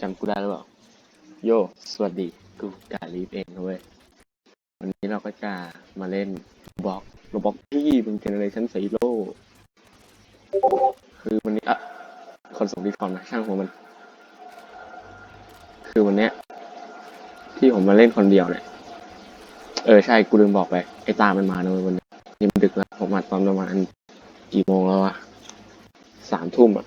จำกูได้หรือเปล่า โย สวัสดี กูกาลีฟเองนะเว้ยวันนี้เราก็จะมาเล่นบล็อกโรบอกที่เป็นเจเนอเรชันซีโร่คือวันนี้อะคนส่งดีฟอมนะ ช่างหัวมัน คือวันเนี้ย ที่ผมมาเล่นคนเดียวเนี่ย เออ ใช่ กูลืมบอกไป ไอ้ตามันมาเว้ยวันนี้นี่มันดึกแล้ว ผมอัดตอนประมาณกี่โมงแล้ววะ สามทุ่มอะ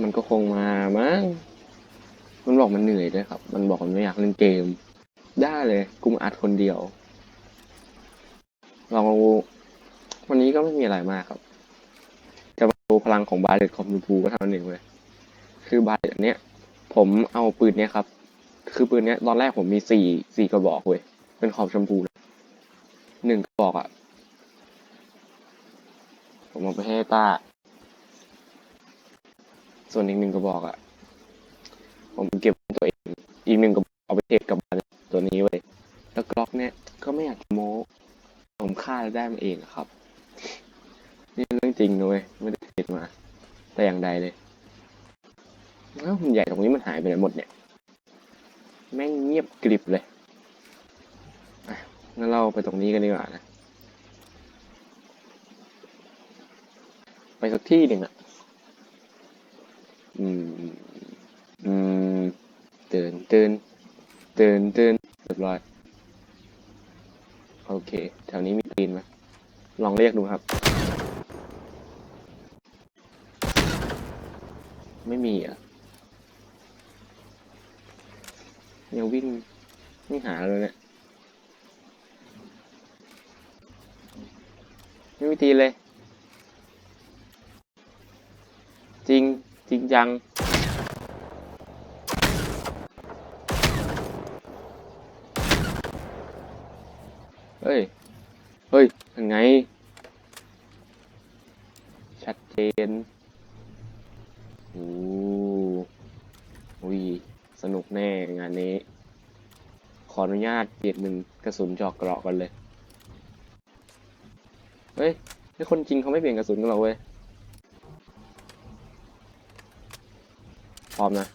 มันก็คงมามั้ง มันบอกมันเหนื่อยด้วยครับ มันบอกมันไม่อยากเล่นเกม ได้เลยกูมาอัดคนเดียวเราวันนี้ก็ไม่มีอะไรมากครับ จะมาดูพลังของบาเลตคอมพิวพูก็เท่านั้นเองเว้ยคือบาเลตเนี้ย ผมเอาปืนเนี้ยครับ คือปืนเนี้ยตอนแรกผมมีสี่สี่กระบอกเว้ย เป็นขอบชมพูหนึ่งกระบอกอะ่ะ ผมเอาไปให้ต้า ส่วนอีกหนึ่งกระบอกอะ่ะ ผมเก็บตัวเองอีกหนึ่งกระบอกเอาไปเทรดกับตัวนี้เว้แล้วกล็อกเนี้ยก็ไม่อยากโม้ผมฆ่าแล้วได้มาเองครับ นี่เรื่องจริงนะเว้ยไม่ได้เทดมา แต่อย่างใดเลยแล้วหุ่นใหญ่ตรงนี้มันหายไปไหนหมดเนี่ย แม่งเงียบกริบเลยงั้นเราไปตรงนี้กันดีกว่านะ ไปสักที่หนึ่งอะ อืม อืมเตือนเตือนเตือนเตือนเรียบร้อย โอเค แถวนี้มีตีนไหมลองเรียกดูครับ ไม่มีอะยังวิ่งวิ่งหาเลยเนี่ย ไม่มีทีเลย จริงจริงจัง เฮ้ย เฮ้ยยังไง ชัดเจนโอ้อุ้ย สนุกแน่งานนี้ ขออนุญาตเปลี่ยนหนึ่งกระสุนจอกเกราะกันเลย เฮ้ยไอ้คนจริงเขาไม่เปลี่ยนกระสุนกันหรอกเว้ย พร้อมนะ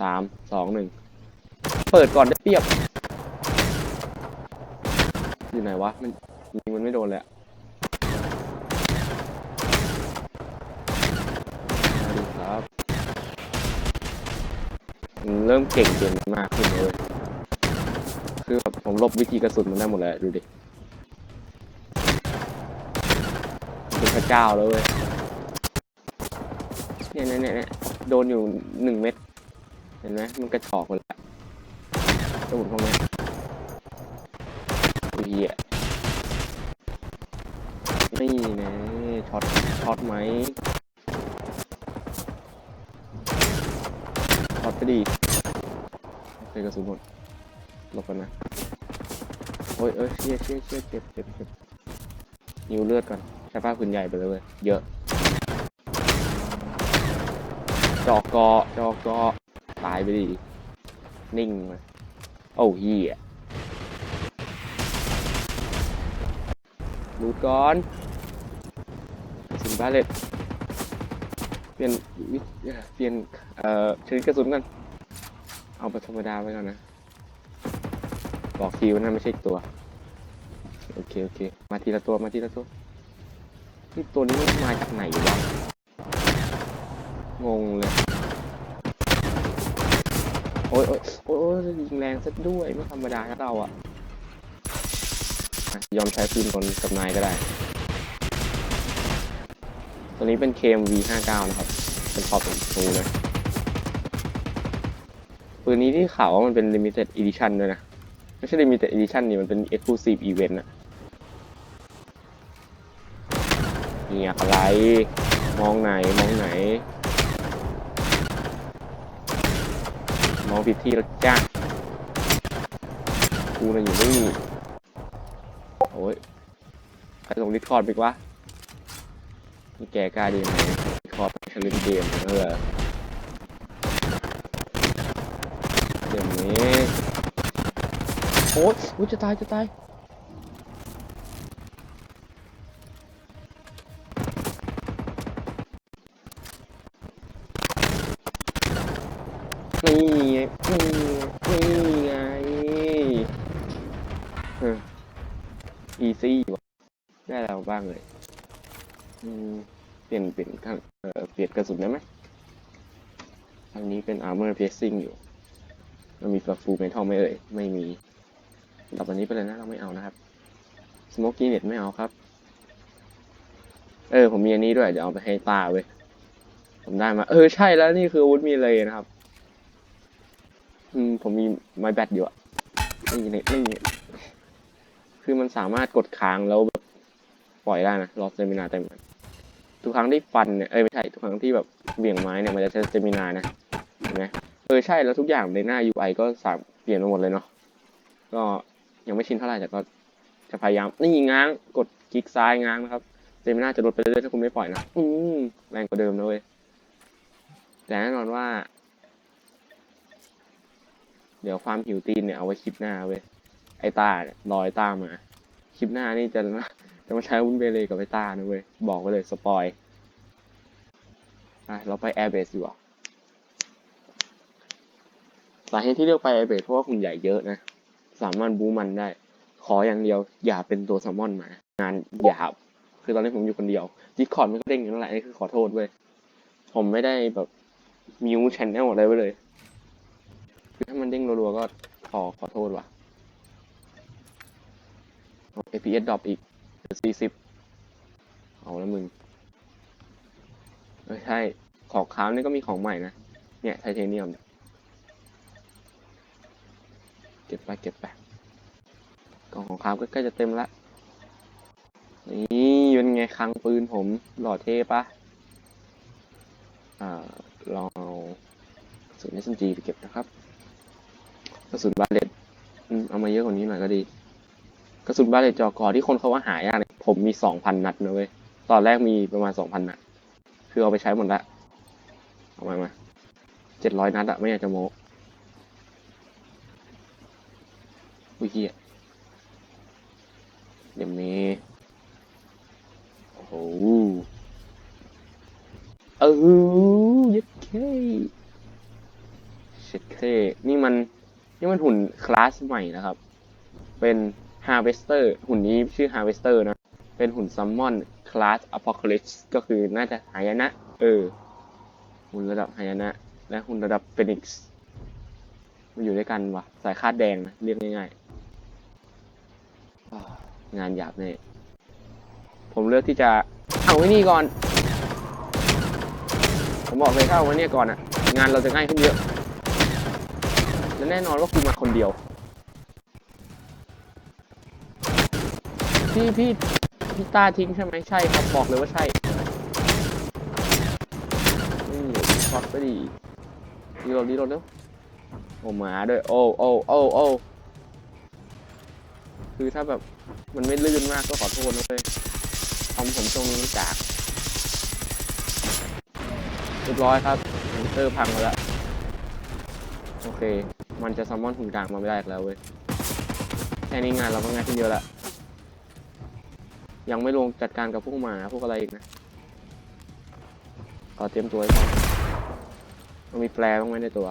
สามสองหนึ่งเปิดก่อนได้เปรียบ อยู่ไหนวะ มันยิงมันไม่โดนเลยอะมาดูครับมันเริ่มเก่งเกินมากขึ้นเลย คือแบบผมลบวิธีกระสุนมันได้หมดเลยดูดิเป็นพระเจ้าแล้วเว้ยเนี่ยเนี่ยเนี่ยเนี่ย โดนอยู่หนึ่งเม็ดเห็นไหมมันกระชอกหมดแล้วกระสุนพวกนี้โอ้ยเหี้ยนี่นะช็อตช็อตไหมช็อตไปดีโอเคกระสุนหมดหลบกันนะโอ้ยเอ้ยเชี่ยเชี่ยเชี่ยเจ็บเจ็บเจ็บนิ้วเลือดก่อนใช้ผ้าผืนใหญ่ไปเลยเยอะ จ อกเกาะจอกเกาะตายไปดิ นิ่งไปโอ้เหี้ยรูดก่อนสินบาเลตเปลี่ยนวิเปลี่ยน เอ่อชนิดกระสุนกัน เอาไปธรรมดาไว้ก่อนนะ บอกคิวนะไม่ใช่ตัว โอเค โอเค มาทีละตัว มาทีละตัวนี่ตัวนี้มันมาจากไหนวะ งงเลย โอ้ยโอ้ยโอ้ยยิงแรงซะด้วยไม่ธรรมดาครับเราอะอะยอมใช้ปืนกลกับนายก็ได้ ตัวนี้เป็น KMV 59 นะครับ เป็นขอบเป็นฟูเลย ปืนนี้ที่ข่าวว่ามันเป็น Limited Edition ด้วยนะ ไม่ใช่ Limited Edition นี่มันเป็น Exclusive Event อะเงียอะไร มองไหน มองไหน องผิดที่แล้วจ้ากูน่ะอยู่นี่โอ้ยใครส่งดิสคอร์ดไปวะนี่แกกล้าดีไหมดิสคอร์ดฉันเล่นเกมเออเดี๋ยวนี้โอ๊ยจะตายจะตาย นี่ไงนี่ไงอีซี่วะได้แล้วบ้างเลยอืมเปลี่ยนเปลี่ยนข้างเอ่อเปลี่ยนกระสุนได้ไหมทางนี้เป็น armor piercing อยู่ มันมี full metal ไหมเอ่ย ไม่มีดับอันนี้ไปเลยนะ เราไม่เอานะครับ smoky net ไม่เอาครับ เออ ผมมีอันนี้ด้วย เดี๋ยวเอาไปให้ตาเว้ย ผมได้มา เออ ใช่แล้วนี่คืออาวุธมีเลยนะครับ อืมผมมีไม้แบตอยู่อะนี่นี่นี่คือมันสามารถกดค้างแล้วแบบปล่อยได้นะรอสเตมินาเต็มทุกครั้งที่ฟันเนี่ยเอ้ยไม่ใช่ทุกครั้งที่แบบเบี่ยงไม้เนี่ยมันจะใช้สเตมินานะเห็นไหมเออใช่แล้วทุกอย่างในหน้า UI ก็สามเปลี่ยนไปหมดเลยเนาะก็ยังไม่ชินเท่าไหร่แต่ก็จะพยายามนี่ง้างกดคลิกซ้ายง้างนะครับเตมินาจะลดไปเรื่อยๆถ้าคุณไม่ปล่อยนะ อืมแรงกว่าเดิมนะเว้ยแต่แน่นอนว่า เดี๋ยวความหิวตีนเนี่ยเอาไว้คลิปหน้าเว้ยไอ้ตาเนี่ยรอไอ้ตามาคลิปหน้านี่จะจะมาใช้วุ้นเบเลกับไอ้ตานะเว้ยบอกไว้เลยสปอยอะเราไปแอร์เบสดีกว่าสาเหตุที่เลือกไปแอร์เบสเพราะว่าคุณใหญ่เยอะนะ สามารถบูมันได้ ขออย่างเดียวอย่าเป็นตัวแซลมอนมา งานหยาบคือตอนนี้ผมอยู่คนเดียวดิสคอร์ดมันก็เด้งอยู่นั่นแหละนี่คือขอโทษเว้ยผมไม่ได้แบบมิวชแนลอะไรไว้เลย ถ้ามันเด้งรัวๆก็ขอขอโทษว่ะ FPS ดรอปอีกสี่สิบเอาแล้วมึงใช่ ของค้ามนี่ก็มีของใหม่นะ เนี่ย ไทเทเนียม เก็บไปเก็บไปกล่องของค้ามก็ใกล้จะเต็มละ นี่เป็นไงคลังปืนผม หล่อเท่ปะอ่าลองเอากระสุน SMG ไปเก็บนะครับ กระสุนบาเลตเอามาเยอะกว่านี้หน่อยก็ดี กระสุนบาเลตจอกอที่คนเขาว่าหายากเนี่ยผมมีสองพันนัดนะเว้ย ตอนแรกมีประมาณสองพันนัด คือเอาไปใช้หมดละ เอามามาเจ็ดร้อยนัดอะไม่อยากจะโม้อุ้ยเฮียเดี๋ยวนี้ โอ้โหเออยัดเคเช็ดเคนี่มัน นี่มันหุ่นคลาสใหม่นะครับ เป็น Harvester หุ่นนี้ชื่อ Harvester นะ เป็นหุ่นซัมมอนคลาส Apocalypse ก็คือน่าจะหายนะ เออ หุ่นระดับหายนะ และหุ่นระดับ Phoenix มาอยู่ด้วยกันวะสายคาดแดงนะเรียกง่ายๆอ้าวงานหยาบเนี่ยผมเลือกที่จะเอาไว้นี่ก่อน ผมบอกเลยถ้าเอาไว้เนี่ยก่อนอะงานเราจะง่ายขึ้นเยอะ และแน่นอนว่าคุณมาคนเดียว พี่พี่พี่ตาทิ้งใช่ไหมใช่ครับบอกเลยว่าใช่นี่ช็อตไปดีดีโรดีโรเร็วโอ้หมาด้วยโอ้โอ้โอ้โอ้คือถ้าแบบมันไม่ลื่นมากก็ขอโทษนะเลยทำผมตรงนี้จากเรียบร้อยครับมอเตอร์พังมาแล้ว โอเค มันจะซัมมอนหุ่นกลางมาไม่ได้อีกแล้วเว้ยแค่นี้งานเราก็ง่ายขึ้นเยอะละยังไม่ลงจัดการกับพวกหมาพวกอะไรอีกนะขอเตรียมตัวให้พร้อมมันมีแปลบ้างไหมในตัว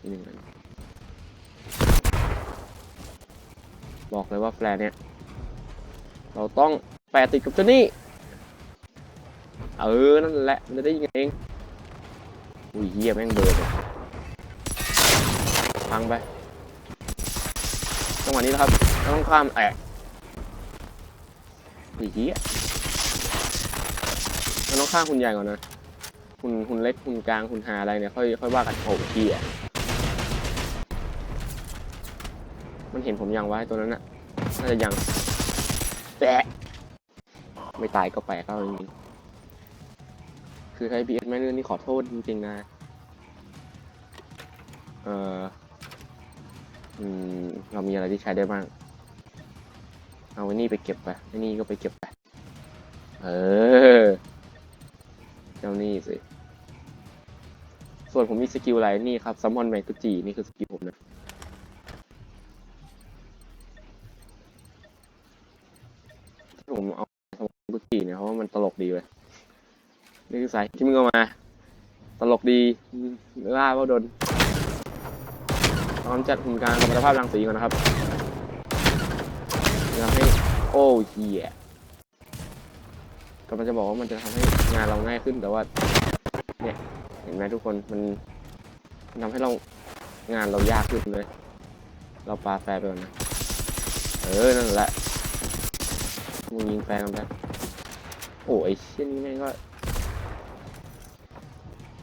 ทีหนึ่งอันบอกเลยว่าแปลเนี่ย เราต้องแปะติดกับเจ้านี่ เออ นั่นแหละ มันจะได้ยิงเอง อุ้ยเหี้ยแม่งเบิร์เลย พังไปจังหวะนี้นะครับต้องข้ามแอะอุ้ยเหี้ยมันต้องข้ามคุณใหญ่ก่อนนะคุณคุณเล็กคุณกลางคุณหาอะไรเนี่ยค่อยค่อยว่ากันโอ้เหี้ยมันเห็นผมยังวะไอ้ตัวนั้นน่ะน่าจะยังแปะไม่ตายก็แปลกเข้าจริงๆคือไทยพีเอสไม่เลื่อนนี่ขอโทษจริงๆนะ เอ่อ อืมเรามีอะไรที่ใช้ได้บ้าง เอาไอ้นี่ไปเก็บไปไอ้นี่ก็ไปเก็บไป เออ เจ้านี่สิ ส่วนผมมีสกิลอะไรนี่ครับซัมมอนแมงกุจีนี่คือสกิลผมนะ ผมเอาซัมมอนกุจีเนี่ยเพราะว่ามันตลกดีเลย นี่คือสายที่มึงเอามา ตลกดีล่าว่าโดน กำจัดหุ่นกางกับคุณภาพรังสีก่อนนะครับจะทำให้โอ้เหี้ยกำลังจะบอกว่ามันจะทำให้งานเราง่ายขึ้นแต่ว่าเนี่ยเห็นไหมทุกคนมันทำให้เรางานเรายากขึ้นเลย เราปาแฟร์ไปก่อนนะเออนั่นแหละมึงยิงแฟร์กันไปโอ้ไอ้เช่นนี้แม่งก็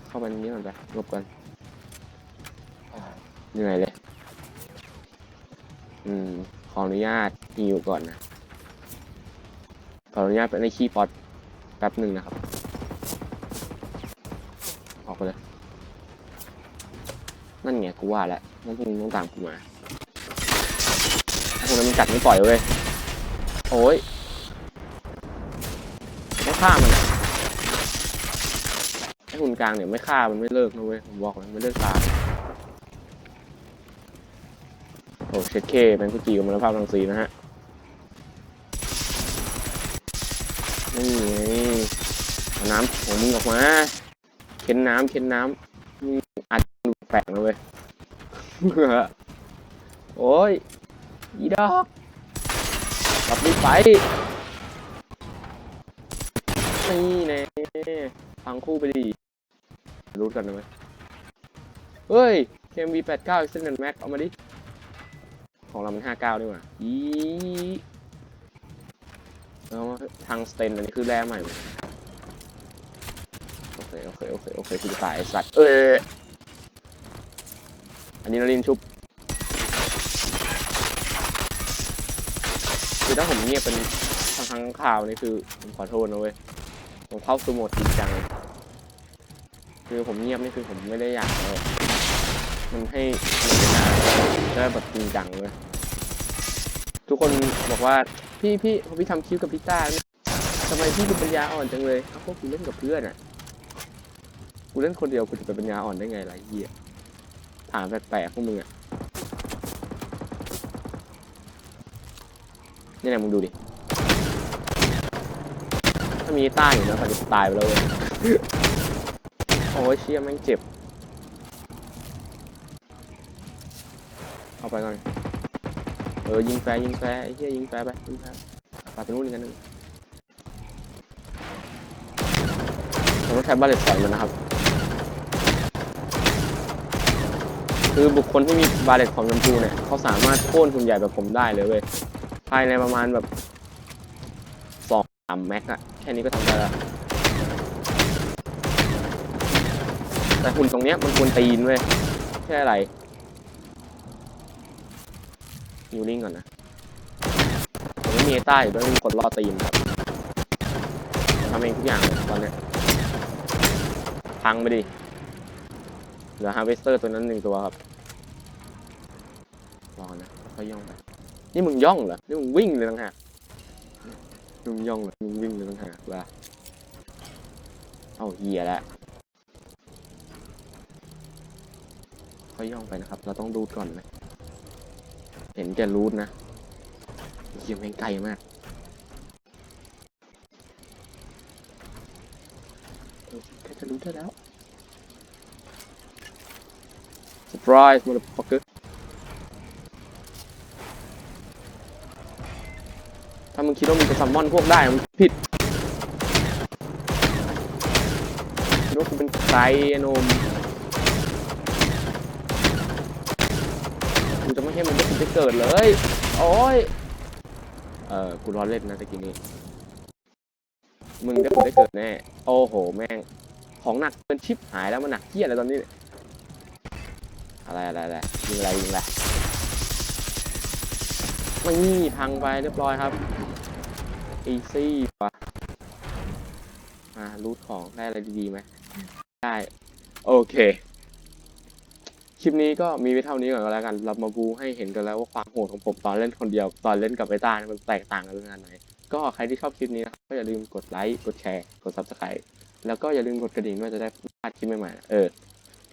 เข้าไปนี้ก่อนไปหลบก่อนเหนื่อยเลย อืม ขออนุญาตฮิวก่อนนะ ขออนุญาตเป็นในคีย์พอดแป๊บหนึ่งนะครับ ออกไปเลย นั่นไงกูว่าแล้วนั่นพวกมึงต้องตามกูมาถ้าพวกนั้นมันกัดไม่ปล่อยเว้ย โอ้ยต้องฆ่ามันอะไอ้หุ่นกลางเนี่ยไม่ฆ่ามันไม่เลิกนะเว้ย ผมบอกเลยไม่เลิกตามโอ้ เช็ดเคแมงกุจีกับมลภาพรังสีนะฮะ นี่ไงเอาน้ำของมึงออกมาเค้นน้ำเค้นน้ำมึงอัดแปลกนะเว้ยโอ้ย อีดอกกลับนี่ไป นี่แน่ฟังคู่ไปดีรู้กันนะเว้ย เฮ้ย KMV 89 Extended Max เอามาดิ ของเรามัน59นี่หว่าอีเอามาทางสเตนอันนี้คือแร่ใหม่เว้ยโอเคโอเคโอเคโอเคคือตายสัตว์เอออันนี้นารินชุบคือถ้าผมเงียบเป็นทางทางข่าวนี่คือผมขอโทษนะเว้ยผมเข้าสู่โหมดจริงจังคือผมเงียบนี่คือผมไม่ได้อยากเลยมันให้มันเป็นงาน ได้แบบจริงจังเลยทุกคนบอกว่าพี่พี่พอพี่ทำคลิปกับพี่ต้าทำไมพี่เป็นปัญญาอ่อนจังเลยเอ้าพวกกูเล่นกับเพื่อนอะกูเล่นคนเดียวกูจะเป็นปัญญาอ่อนได้ไงล่ะไอ้เหี้ยถามแปลกๆพวกมึงอะนี่แหละมึงดูดิถ้ามีต้าอยู่นะตอนนี้ตายไปแล้วเว้ยโอ้ยเชี่ยแม่งเจ็บ เอาไปก่อน เออยิงแฟร์ยิงแฟร์ไอ้เหี้ยยิงแฟร์ไปยิงแฟร์ไปไปนู่นอีกอันหนึงผมต้องใช้บาเลตสอยมันนะครับ คือบุคคลที่มีบาเลตของชมพูเนี่ยเขาสามารถโค่นหุ่นใหญ่แบบผมได้เลยเว้ยภายในประมาณแบบสองสามแม็กอะแค่นี้ก็ทำได้แล้วแต่หุ่นตรงเนี้ยมันควรตีนเว้ยแค่อะไร ยูนิ่งก่อนนะผมไม่มีใต้อยู่ด้วยมีกดล่อตีนครับทำเองทุกอย่างเลยตอนเนี้ยพังไปดิเหลือฮาร์เวสเตอร์ตัวนั้นหนึ่งตัวครับรอนะค่อยย่องไปนี่มึงย่องเหรอ นี่มึงวิ่งเลยต่างหากมึงย่องเหรอมึงวิ่งเลยต่างหากล่ะเอาเหี้ยแล้วค่อยย่องไปนะครับ เราต้องรูก่อนไหม เห็นแกรูดนะเยี่ยมแม่งไกลมากเออแค่จะรู้ได้แล้ว surprise motherfucker ถ้ามึงคิดว่ามึงจะซัมมอนพวกได้ มึงผิดคิดว่ากูเป็นไอ้หนม กูจะไม่ ให้มันได้คุณได้เกิดเลย โอ้ย เออกูร้อนเล่นนะตะกี้นี้ มึงได้คุณได้เกิดแน่ โอ้โห แม่ง ของหนักเกินชิปหายแล้วมันหนักเที่ยอะไรตอนนี้ อะไรอะไรอะไรยิงอะไรยิงอะไรม่นี่พังไปเรียบร้อยครับ อีซี่ปะมารูทของได้อะไรดีๆไหมได้ โอเค คลิปนี้ก็มีไว้เท่านี้ก่อนก็แล้วกัน เรามาบูให้เห็นกันแล้วว่าความโหดของผมตอนเล่นคนเดียว ตอนเล่นกับไอ้ตาเนี่ยมันแตกต่างกันขนาดไหน ก็ใครที่ชอบคลิปนี้นะครับก็อย่าลืมกดไลค์ กดแชร์ กด subscribe แล้วก็อย่าลืมกดกระดิ่งด้วยจะได้พลาดคลิปใหม่ๆ เออ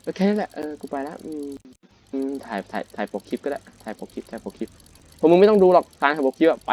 โอเคแหละ เออ กูไปแล้วอืมอืมถ่าย ถ่าย ถ่ายปกคลิปก็ได้ ถ่ายปกคลิป ถ่ายปกคลิป ผมมึงไม่ต้องดูหรอก การถ่ายปกคลิปอะไป